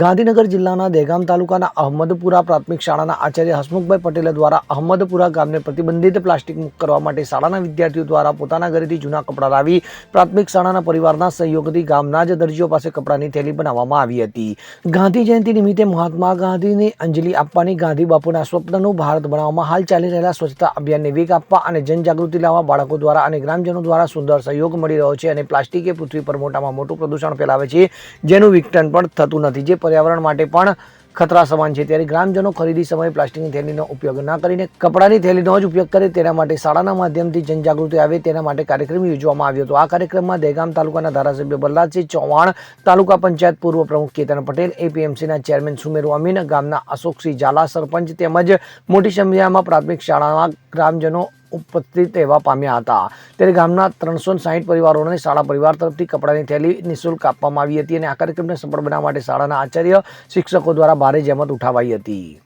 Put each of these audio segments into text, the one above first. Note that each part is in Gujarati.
ગાંધીનગર જિલ્લાના દહેગામ તાલુકાના અહમદપુરા પ્રાથમિક શાળાના આચાર્ય હસમુખભાઈ પટેલ દ્વારા અહમદપુરા ગામને પ્રતિબંધિત પ્લાસ્ટિક મુક્ત કરવા માટે શાળાના વિદ્યાર્થીઓ દ્વારા પોતાના ઘરેથી જૂના કપડાં લાવી પ્રાથમિક શાળાના પરિવારના સહયોગથી ગામના જ દરજીઓ પાસે કપડાની થેલી બનાવવામાં આવી હતી. ગાંધી જયંતિ નિમિત્તે મહાત્મા ગાંધીને અંજલિ આપવાની ગાંધી બાપુના સ્વપ્નનું ભારત બનાવવામાં હાલ ચાલી રહેલા સ્વચ્છતા અભિયાનને વેગ આપવા અને જનજાગૃતિ લાવવા બાળકો દ્વારા અને ગ્રામજનો દ્વારા સુંદર સહયોગ મળી રહ્યો છે અને પ્લાસ્ટિક એ પૃથ્વી પર મોટામાં મોટું પ્રદૂષણ ફેલાવે છે, જેનું વિઘટન પણ થતું નથી, જે પર્યાવરણ માટે પણ ખતરા સમાન છે. ત્યારે ગ્રામજનો ખરીદી સમયે પ્લાસ્ટિકની થેલીનો ઉપયોગ ના કરીને કપડાની થેલીનો જ ઉપયોગ કરે તેના માટે શાળાના માધ્યમથી જનજાગૃતિ આવે તેના માટે કાર્યક્રમ યોજવામાં આવ્યો હતો. આ કાર્યક્રમમાં દહેગામ તાલુકાના ધારાસભ્ય બલરાજસિંહ ચૌહાણ, તાલુકા પંચાયત પૂર્વ પ્રમુખ કેતન પટેલ, એપીએમસીના ચેરમેન સુમેરુ અમીન, ગામના અશોકસિંહ ઝાલા સરપંચ તેમજ મોટી સંખ્યામાં પ્રાથમિક શાળાના ગ્રામજનો ઉપસ્થિત રહેવા પામ્યા હતા. ત્યારે ગામના ત્રણસો સાહીઠ પરિવારોને શાળા પરિવાર તરફથી કપડાની થેલી નિઃશુલ્ક આપવામાં આવી હતી અને આ કાર્યક્રમને સફળ બનાવવા માટે શાળાના આચાર્ય, શિક્ષકો દ્વારા ભારે જહેમત ઉઠાવાઈ હતી.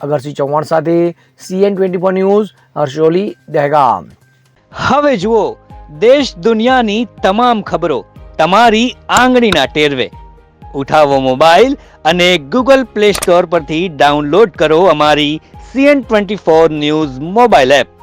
અગરસિંહ ચૌહાણ સાથે CN twenty four news Harsoli, Dehgam. હવે જુઓ, દેશ દુનિયાની તમામ ખબરો તમારી આંગળીના ટેરવે. ઉઠાવો મોબાઈલ અને ગૂગલ પ્લે સ્ટોર પરથી ડાઉનલોડ કરો અમારી CN twenty four news mobile app.